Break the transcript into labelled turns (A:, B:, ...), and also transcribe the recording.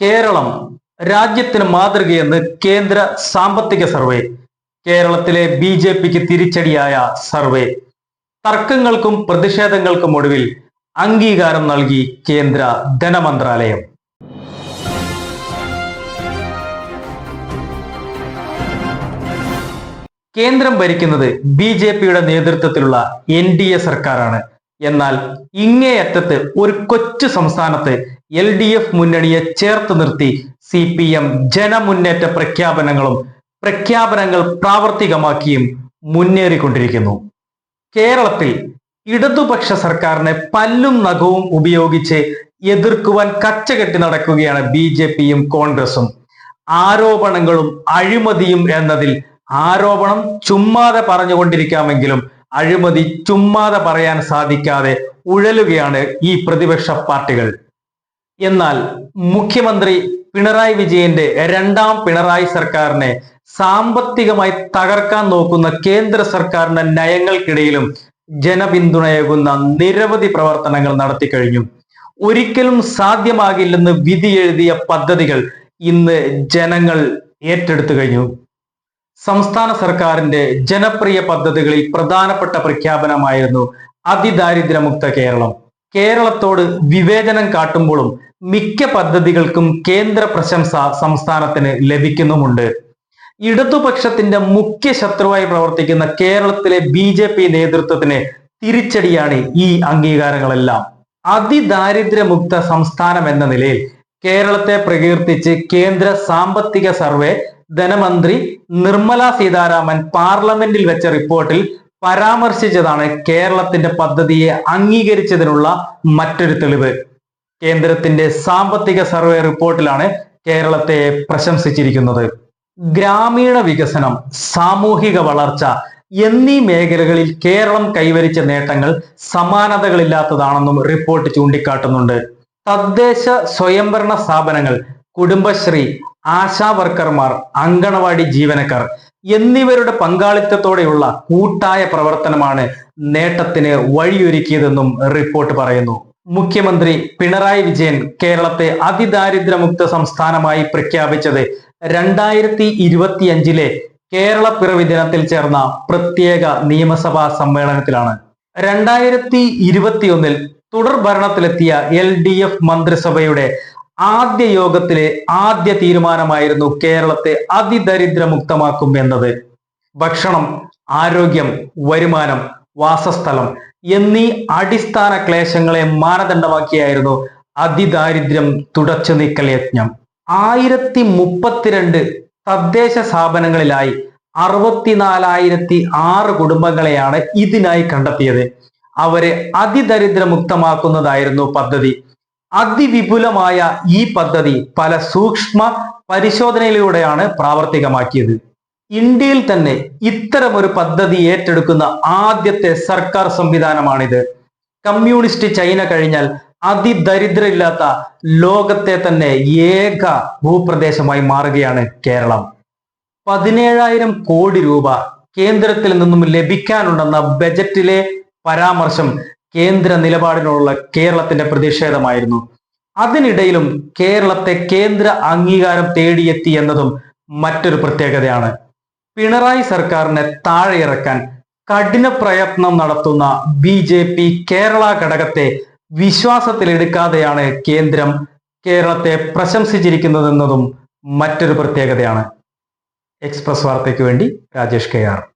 A: കേരളം രാജ്യത്തിന് മാതൃകയെന്ന് കേന്ദ്ര സാമ്പത്തിക സർവേ. കേരളത്തിലെ ബി ജെ പിക്ക് തിരിച്ചടിയായ സർവേ. തർക്കങ്ങൾക്കും പ്രതിഷേധങ്ങൾക്കും ഒടുവിൽ അംഗീകാരം നൽകി കേന്ദ്ര ധനമന്ത്രാലയം. കേന്ദ്രം ഭരിക്കുന്നത് ബി ജെ പിയുടെ നേതൃത്വത്തിലുള്ള എൻ ഡി എ സർക്കാരാണ്. എന്നാൽ ഇങ്ങേയറ്റത്ത് ഒരു കൊച്ചു സംസ്ഥാനത്ത് എൽ ഡി എഫ് മുന്നണിയെ ചേർത്ത് നിർത്തി സി പി എം ജനമുന്നേറ്റ പ്രഖ്യാപനങ്ങളും പ്രഖ്യാപനങ്ങൾ പ്രാവർത്തികമാക്കിയും മുന്നേറിക്കൊണ്ടിരിക്കുന്നു. കേരളത്തിൽ ഇടതുപക്ഷ സർക്കാരിനെ പല്ലും നഖവും ഉപയോഗിച്ച് എതിർക്കുവാൻ കച്ചകെട്ടി നടക്കുകയാണ് ബി ജെ പിയും കോൺഗ്രസും. ആരോപണങ്ങളും അഴിമതിയും എന്നതിൽ ആരോപണം ചുമ്മാതെ പറഞ്ഞുകൊണ്ടിരിക്കാമെങ്കിലും അഴിമതി ചുമ്മാതെ പറയാൻ സാധിക്കാതെ ഉഴലുകയാണ് ഈ പ്രതിപക്ഷ പാർട്ടികൾ. എന്നാൽ മുഖ്യമന്ത്രി പിണറായി വിജയന്റെ രണ്ടാം പിണറായി സർക്കാരിനെ സാമ്പത്തികമായി തകർക്കാൻ നോക്കുന്ന കേന്ദ്ര സർക്കാരിന്റെ നയങ്ങൾക്കിടയിലും ജനപിന്തുണയേകുന്ന നിരവധി പ്രവർത്തനങ്ങൾ നടത്തി കഴിഞ്ഞു. ഒരിക്കലും സാധ്യമാകില്ലെന്ന് വിധി എഴുതിയ പദ്ധതികൾ ഇന്ന് ജനങ്ങൾ ഏറ്റെടുത്തു കഴിഞ്ഞു. സംസ്ഥാന സർക്കാരിന്റെ ജനപ്രിയ പദ്ധതികളിൽ പ്രധാനപ്പെട്ട പ്രഖ്യാപനമായിരുന്നു അതിദാരിദ്ര്യമുക്ത കേരളം. കേരളത്തോട് വിവേചനം കാട്ടുമ്പോഴും മിക്ക പദ്ധതികൾക്കും കേന്ദ്ര പ്രശംസ സംസ്ഥാനത്തിന് ലഭിക്കുന്നുമുണ്ട്. ഇടതുപക്ഷത്തിന്റെ മുഖ്യ ശത്രുവായി പ്രവർത്തിക്കുന്ന കേരളത്തിലെ ബി ജെ പി നേതൃത്വത്തിന് തിരിച്ചടിയാണ് ഈ അംഗീകാരങ്ങളെല്ലാം. അതിദാരിദ്ര്യമുക്ത സംസ്ഥാനം എന്ന നിലയിൽ കേരളത്തെ പ്രകീർത്തിച്ച് കേന്ദ്ര സാമ്പത്തിക സർവേ ധനമന്ത്രി നിർമ്മല സീതാരാമൻ പാർലമെന്റിൽ വെച്ച റിപ്പോർട്ടിൽ പരാമർശിച്ചതാണ് കേരളത്തിന്റെ പദ്ധതിയെ അംഗീകരിച്ചതിനുള്ള മറ്റൊരു തെളിവ്. കേന്ദ്രത്തിന്റെ സാമ്പത്തിക സർവേ റിപ്പോർട്ടിലാണ് കേരളത്തെ പ്രശംസിച്ചിരിക്കുന്നത്. ഗ്രാമീണ വികസനം സാമൂഹിക വളർച്ച എന്നീ മേഖലകളിൽ കേരളം കൈവരിച്ച നേട്ടങ്ങൾ സമാനതകളില്ലാത്തതാണെന്നും റിപ്പോർട്ട് ചൂണ്ടിക്കാട്ടുന്നുണ്ട്. തദ്ദേശ സ്വയംഭരണ സ്ഥാപനങ്ങൾ കുടുംബശ്രീ ആശാ വർക്കർമാർ അങ്കണവാടി ജീവനക്കാർ എന്നിവരുടെ പങ്കാളിത്തത്തോടെയുള്ള കൂട്ടായ പ്രവർത്തനമാണ് നേട്ടത്തിന് വഴിയൊരുക്കിയതെന്നും റിപ്പോർട്ട് പറയുന്നു. മുഖ്യമന്ത്രി പിണറായി വിജയൻ കേരളത്തെ അതിദാരിദ്ര്യമുക്ത സംസ്ഥാനമായി പ്രഖ്യാപിച്ചത് രണ്ടായിരത്തി ഇരുപത്തിയഞ്ചിലെ കേരള പിറവി ദിനത്തിൽ ചേർന്ന പ്രത്യേക നിയമസഭാ സമ്മേളനത്തിലാണ്. രണ്ടായിരത്തി ഇരുപത്തിയൊന്നിൽ തുടർ ഭരണത്തിലെത്തിയ എൽ ഡി എഫ് മന്ത്രിസഭയുടെ ആദ്യ യോഗത്തിലെ ആദ്യ തീരുമാനമായിരുന്നു കേരളത്തെ അതിദരിദ്രമുക്തമാക്കും എന്നത്. ഭക്ഷണം ആരോഗ്യം വരുമാനം വാസസ്ഥലം എന്നീ അടിസ്ഥാന ക്ലേശങ്ങളെ മാനദണ്ഡമാക്കിയായിരുന്നു അതിദാരിദ്ര്യം തുടച്ചു നീക്കൽ യജ്ഞം. ആയിരത്തി മുപ്പത്തിരണ്ട് തദ്ദേശ സ്ഥാപനങ്ങളിലായി അറുപത്തിനാലായിരത്തി ആറ് കുടുംബങ്ങളെയാണ് ഇതിനായി കണ്ടെത്തിയത്. അവരെ അതിദരിദ്രമുക്തമാക്കുന്നതായിരുന്നു പദ്ധതി. അതിവിപുലമായ ഈ പദ്ധതി പല സൂക്ഷ്മ പരിശോധനയിലൂടെയാണ് പ്രാവർത്തികമാക്കിയത്. ഇന്ത്യയിൽ തന്നെ ഇത്തരമൊരു പദ്ധതി ഏറ്റെടുക്കുന്ന ആദ്യത്തെ സർക്കാർ സംവിധാനമാണിത്. കമ്മ്യൂണിസ്റ്റ് ചൈന കഴിഞ്ഞാൽ അതിദരിദ്രമില്ലാത്ത ലോകത്തെ തന്നെ ഏക ഭൂപ്രദേശമായി മാറുകയാണ് കേരളം. പതിനേഴായിരം കോടി രൂപ കേന്ദ്രത്തിൽ നിന്നും ലഭിക്കാനുണ്ടെന്ന ബജറ്റിലെ പരാമർശം കേന്ദ്ര നിലപാടിനുള്ള കേരളത്തിന്റെ പ്രതിഷേധമായിരുന്നു. അതിനിടയിലും കേരളത്തെ കേന്ദ്ര അംഗീകാരം തേടിയെത്തി എന്നതും മറ്റൊരു പ്രത്യേകതയാണ്. പിണറായി സർക്കാരിനെ താഴെയിറക്കാൻ കഠിന പ്രയത്നം നടത്തുന്ന ബി ജെ പി കേരള ഘടകത്തെ വിശ്വാസത്തിലെടുക്കാതെയാണ് കേന്ദ്രം കേരളത്തെ പ്രശംസിച്ചിരിക്കുന്നതെന്നതും മറ്റൊരു പ്രത്യേകതയാണ്. എക്സ്പ്രസ് വാർത്തയ്ക്ക് വേണ്ടി രാജേഷ് കെ ആർ.